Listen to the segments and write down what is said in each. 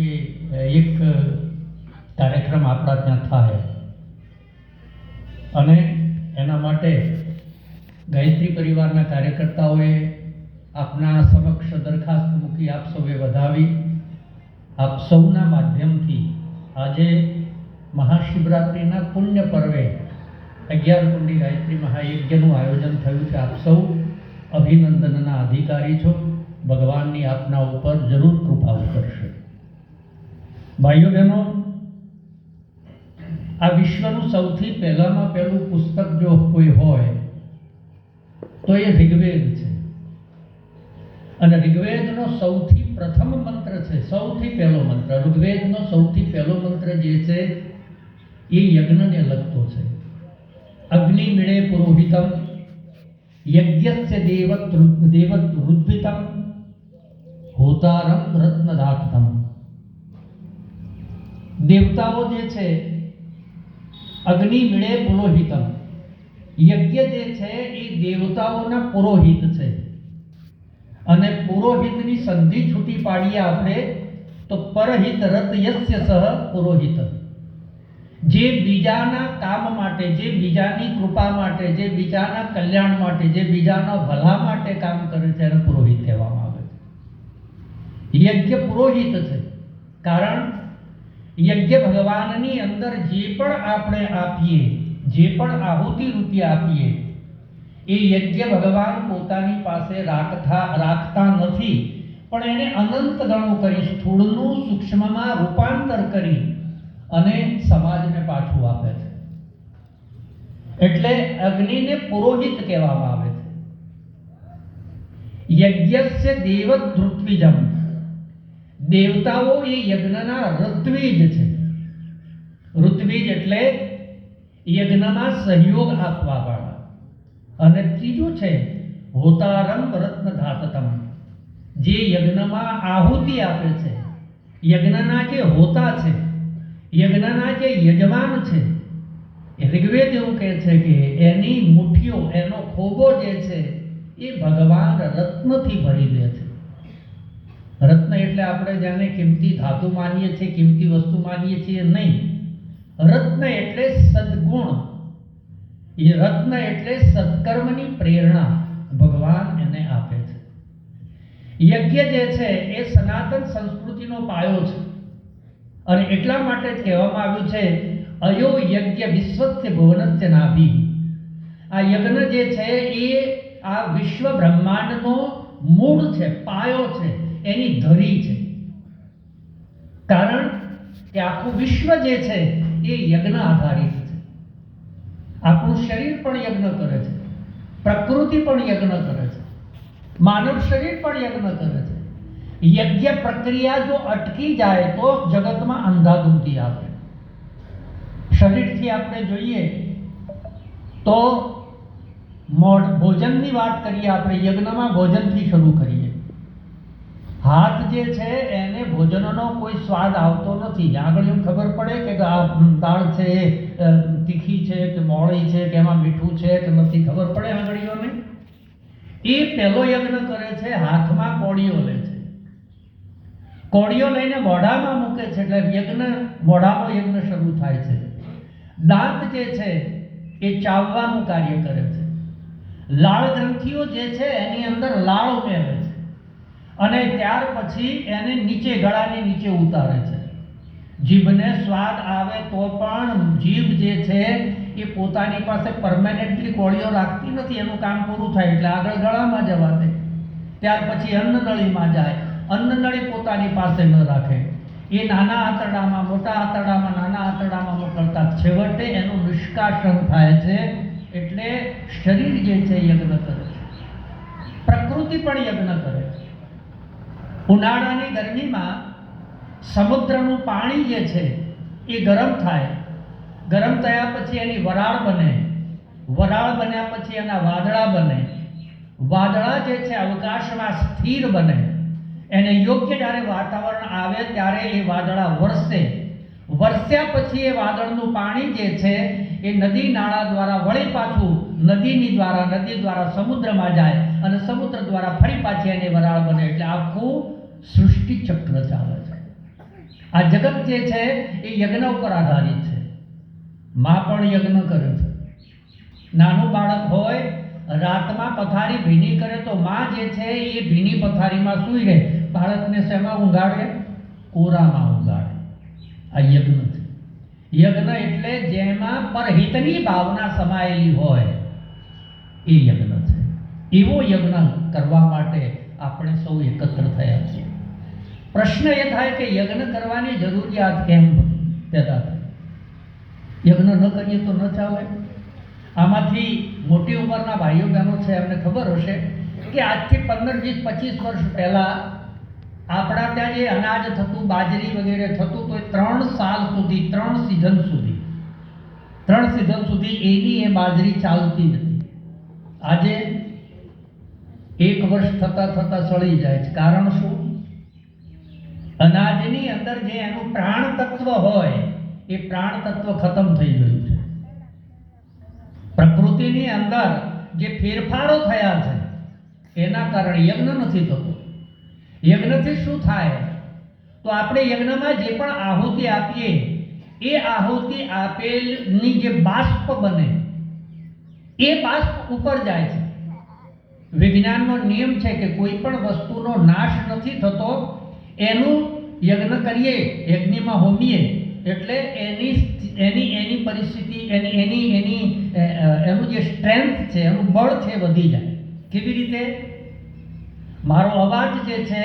કે એક કાર્યક્રમ આપણા ત્યાં થાય. અને એના માટે ગાયત્રી પરિવારના કાર્યકર્તાઓએ આપના સમક્ષ દરખાસ્ત મૂકી આપ સૌએ વધાવી. આપ સૌના માધ્યમથી આજે મહાશિવરાત્રિના પુણ્ય પર્વે અગિયાર કુંડી ગાયત્રી મહાયજ્ઞનું આયોજન થયું છે. આપ સૌ અભિનંદનના અધિકારી છો. ભગવાનની આપના ઉપર જરૂર કૃપા કરશે. ભાઈઓ બહેનો, આ વિશ્વનું સૌથી પહેલામાં પહેલું પુસ્તક જો કોઈ હોય, તો એ ઋગ્વેદ છે. અને ઋગ્વેદનો સૌથી પ્રથમ મંત્ર છે, સૌથી પહેલો મંત્ર. ઋગ્વેદનો સૌથી પહેલો મંત્ર જે છે, એ યજ્ઞને લગતો છે. અગ્નિ મિળે પુરોહિતમ, યજ્ઞસ્ય દેવત દેવત રુદ્વિતમ, હોતારમ રત્નદાતમ. દેવતાઓ જે છે, અગ્નિ મિળે પુરોહિતમ યજ્ઞ જે છે, એ દેવતાઓના પુરોહિત છે. અને પુરોહિતની સંધિ છૂટી પાડીએ આપણે, તો પરહિત રત યસ્ય સહ પુરોહિત. જે બીજાના કામ માટે, જે બીજાની કૃપા માટે, જે બીજાના કલ્યાણ માટે, જે બીજાના ભલા માટે કામ કરે છે, એને પુરોહિત કહેવામાં આવે છે. યજ્ઞ પુરોહિત છે. કારણ યજ્ઞ ભગવાનની અંદર જે પણ આપણે આપીએ, જે પણ આહુતિ રૂપિયા આપીએ, એ યજ્ઞ ભગવાન પોતાની પાસે રાખતા રાખતા નથી. પણ એને અનંત ગણું કરી સ્થૂળનું સૂક્ષ્મમાં રૂપાંતર કરી અને સમાજને પાછું આપે છે. એટલે અગ્નિને પુરોહિત કહેવામાં આવે છે. યજ્ઞસ્ય દેવધૃત્વિજમ દેવતાઓ એ યજ્ઞના ઋત્વિજ છે. ઋત્વિજ એટલે યજ્ઞમાં સહયોગ આપવા વાળા. અને ત્રીજું છે, હોતારમ રત્ન ધાતતમ જે યજ્ઞમાં આહુતિ આપે છે. યજ્ઞના જે હોતા છે, યજ્ઞના જે યજમાન છે ઋગ્વેદ એવું કહે છે કે એની મુઠ્ઠીઓ, એનો ખોબો જે છે, એ ભગવાન રત્નથી ભરી દે છે. રત્ન એટલે આપણે જેને કિંમતી ધાતુ માનીએ છીએ, કિંમતી વસ્તુ માનીએ છીએ નહીં. રત્ન એટલે સદગુણ. એ રત્ન એટલે સત્કર્મની પ્રેરણા. ભગવાન એને આપે છે. યજ્ઞ જે છે એ સનાતન સંસ્કૃતિનો પાયો છે. અને એટલા માટે જ કહેવામાં આવ્યું છે, અયો યજ્ઞ વિશ્વસ્ય ભુવનસ્ય નાભી. આ યજ્ઞ જે છે એ આ વિશ્વ બ્રહ્માંડનો મૂળ છે, પાયો છે. એની ધરી છે. કારણ કે આખું વિશ્વ જે છે એ યજ્ઞ આધારિત છે. આપણું શરીર પણ યજ્ઞ કરે છે. પ્રકૃતિ પણ યજ્ઞ કરે છે. માનવ શરીર પણ યજ્ઞ કરે છે. યજ્ઞ પ્રક્રિયા જો અટકી જાય તો જગતમાં અંધાધૂંધી આવે. શરીરથી આપણે જોઈએ તો મોઢ ભોજનની વાત કરીએ, આપણે યજ્ઞમાં ભોજનથી શરૂ કરીએ. હાથ જે છે એને ભોજનનો કોઈ સ્વાદ આવતો નથી. આગળ એમ ખબર પડે કે આ દાળ છે તીખી છે કે મોળી છે કે એમાં મીઠું છે કે નથી ખબર પડે આંગળીઓને? એ પહેલો યજ્ઞ કરે છે, હાથમાં કોળીઓ લે છે. કોળીઓ લઈને મોઢામાં મૂકે છે, એટલે યજ્ઞ, મોઢામાં યજ્ઞ શરૂ થાય છે. દાંત જે છે એ ચાવવાનું કાર્ય કરે છે. લાળ ગ્રંથિઓ જે છે એની અંદર લાળ ઉમેરે છે. અને ત્યાર પછી એને નીચે ગળાની નીચે ઉતારે છે. જીભને સ્વાદ આવે તો પણ જીભ જે છે એ પોતાની પાસે પરમાનન્ટલી કોળીઓ રાખતી નથી, એનું કામ પૂરું થાય એટલે આગળ ગળામાં જવા દે. ત્યાર પછી અન્નનળીમાં જાય. અન્નનળી પોતાની પાસે ન રાખે. એ નાના આંતરડામાં, મોટા આંતરડામાં, નાના આંતરડામાં મોકલતા છેવટે એનું નિષ્કાશન થાય છે એટલે શરીર જે છે યજ્ઞ કરે છે. પ્રકૃતિ પણ યજ્ઞ કરે ઉનાળાની ગરમીમાં સમુદ્રનું પાણી જે છે એ ગરમ થાય. ગરમ થયા પછી એની વરાળ બને. વરાળ બન્યા પછી એના વાદળા બને. વાદળા જે છે અવકાશમાં સ્થિર બને. એને યોગ્ય જ્યારે વાતાવરણ આવે ત્યારે એ વાદળા વરસે. વરસ્યા પછી એ વાદળનું પાણી જે છે એ નદી નાળા દ્વારા વળી પાછું નદીની દ્વારા, નદી દ્વારા સમુદ્રમાં જાય. અને સમુદ્ર દ્વારા ફરી પાછી એની વરાળ બને એટલે આખું સૃષ્ટિ ચક્ર ચાલે છે. આ જગત જે છે, એ યજ્ઞ ઉપર આધારિત છે. માં પણ યજ્ઞ કરે છે. નાનું બાળક હોય, રાતમાં પથારી ભીની કરે તો માં જે છે, એ ભીની પથારીમાં સૂઈ રહે. બાળકને શેમાં ઊંઘાડે? કોરામાં ઊંઘાડે. આ યજ્ઞ છે. યજ્ઞ એટલે જેમાં પરહિતની ભાવના સમાયેલી હોય, એ યજ્ઞ એવો યજ્ઞ કરવા માટે આપણે સૌ એકત્ર થયા છીએ. પ્રશ્ન એ થાય કે યજ્ઞ કરવાની જરૂરિયાત કેમ પેદા થાય? યજ્ઞ ન કરીએ તો ન ચાલે. આમાંથી મોટી ઉંમરના ભાઈઓ બહેનો છે, એમને ખબર હશે કે આજથી પંદર, વીસ, પચીસ વર્ષ પહેલાં આપણા ત્યાં જે અનાજ થતું, બાજરી વગેરે થતું, તો એ ત્રણ સાલ સુધી, ત્રણ સિઝન સુધી, ત્રણ સિઝન સુધી એની એ બાજરી ચાલતી નથી. આજે એક વર્ષ થતાં થતાં સળી જાય છે. કારણ શું? અનાજની અંદર જે એનું પ્રાણ તત્વ હોય, એ પ્રાણ તત્વ ખતમ થઈ ગયું છે. પ્રકૃતિની અંદર જે ફેરફારો થયા છે, એના કારણે યજ્ઞ નથી થતો. યજ્ઞથી શું થાય? તો આપણે યજ્ઞમાં જે પણ આહુતિ આપીએ, એ આહુતિ આપેલની જે બાષ્પ બને, એ બાષ્પ ઉપર જાય છે. વિજ્ઞાનનો નિયમ છે કે કોઈ પણ વસ્તુનો નાશ નથી થતો, એનું યજ્ઞ કરીએ, યજ્ઞમાં હોમીએ, એટલે એની એની એની પરિસ્થિતિ, એની એની એની એનું જે સ્ટ્રેન્થ છે, એનું બળ છે વધી જાય. કેવી રીતે? મારો અવાજ જે છે,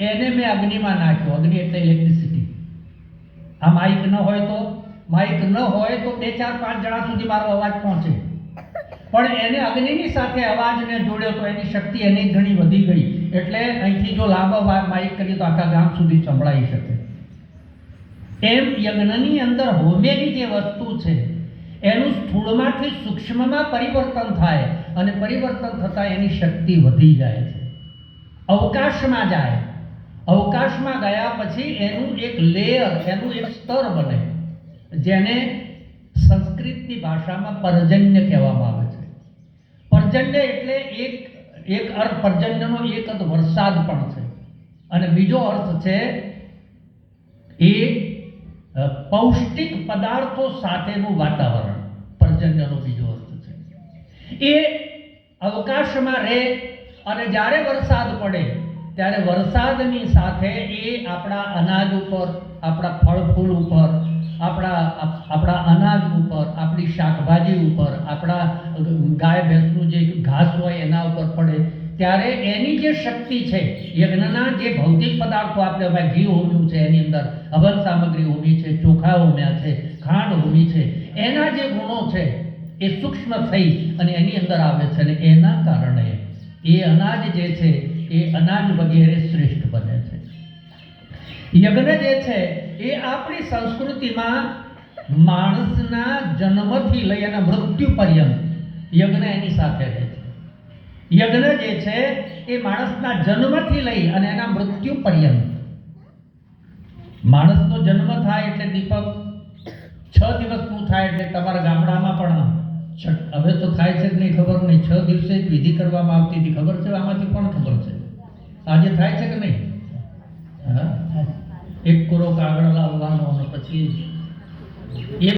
એને મેં અગ્નિમાં નાખ્યો. અગ્નિ એટલે ઇલેક્ટ્રિસિટી આ માઇક ન હોય તો માઇક ન હોય તો બે ચાર પાંચ જણા સુધી મારો અવાજ પહોંચે. પણ એને અગ્નિની સાથે અવાજને જોડ્યો તો એની શક્તિ એની ઘણી વધી ગઈ. એટલે અહીંથી જો લાંબો માઇક કરીએ તો આખા ગામ સુધી સંભળાઈ શકે. એમ યજ્ઞની અંદર હોમેની જે વસ્તુ છે, એનું સ્થૂળમાંથી સૂક્ષ્મમાં પરિવર્તન થાય અને પરિવર્તન થતાં એની શક્તિ વધી જાય છે. અવકાશમાં જાય. અવકાશમાં ગયા પછી એનું એક લેયર એનું એક સ્તર બને, જેને સંસ્કૃતની ભાષામાં પર્જન્ય કહેવામાં આવે છે. પર્જન્ય એટલે એક એક અર્થ પર્જન્યનો એક અર્થ વરસાદ પણ છે. અને બીજો અર્થ છે એ પૌષ્ટિક પદાર્થો સાથેનું વાતાવરણ. પર્જન્યનો બીજો અર્થ છે. એ અવકાશમાં રહે અને જ્યારે વરસાદ પડે, ત્યારે વરસાદની સાથે એ આપણા અનાજ ઉપર, આપણા ફળ ફૂલ ઉપર આપણા આપણા અનાજ ઉપર, આપણી શાકભાજી ઉપર, આપણા ગાય ભેંસનું જે ઘાસ હોય એના ઉપર પડે, ત્યારે એની જે શક્તિ છે, યજ્ઞના જે ભૌતિક પદાર્થો આપણે ભાઈ, ઘી હોમ્યું છે એની અંદર, હવન સામગ્રી હોમી છે, ચોખા હોમ્યા છે, ખાંડ હોમી છે, એના જે ગુણો છે, એ સૂક્ષ્મ થઈ અને એની અંદર આવે છે અને એના કારણે એ અનાજ જે છે, એ અનાજ વગેરે શ્રેષ્ઠ બને છે. યજ્ઞ જે છે, એ આપણી સંસ્કૃતિમાં માણસના જન્મથી લઈ અને મૃત્યુ પર્યંત યજ્ઞ એની સાથે રહે છે. યજ્ઞ જે છે, એ માણસના જન્મથી લઈ અને એના મૃત્યુ પર્યંત. માણસનો જન્મ થાય એટલે દીપક, છ દિવસનું થાય એટલે તમારા ગામડામાં પણ હવે તો થાય છે કે નહીં ખબર નહીં છ દિવસે જ વિધિ કરવામાં આવતી હતી. ખબર છે આમાંથી કોણ ખબર છે? આજે થાય છે કે નહીં? હા? એક કોરો કાગળ લાવવાનો અને પછી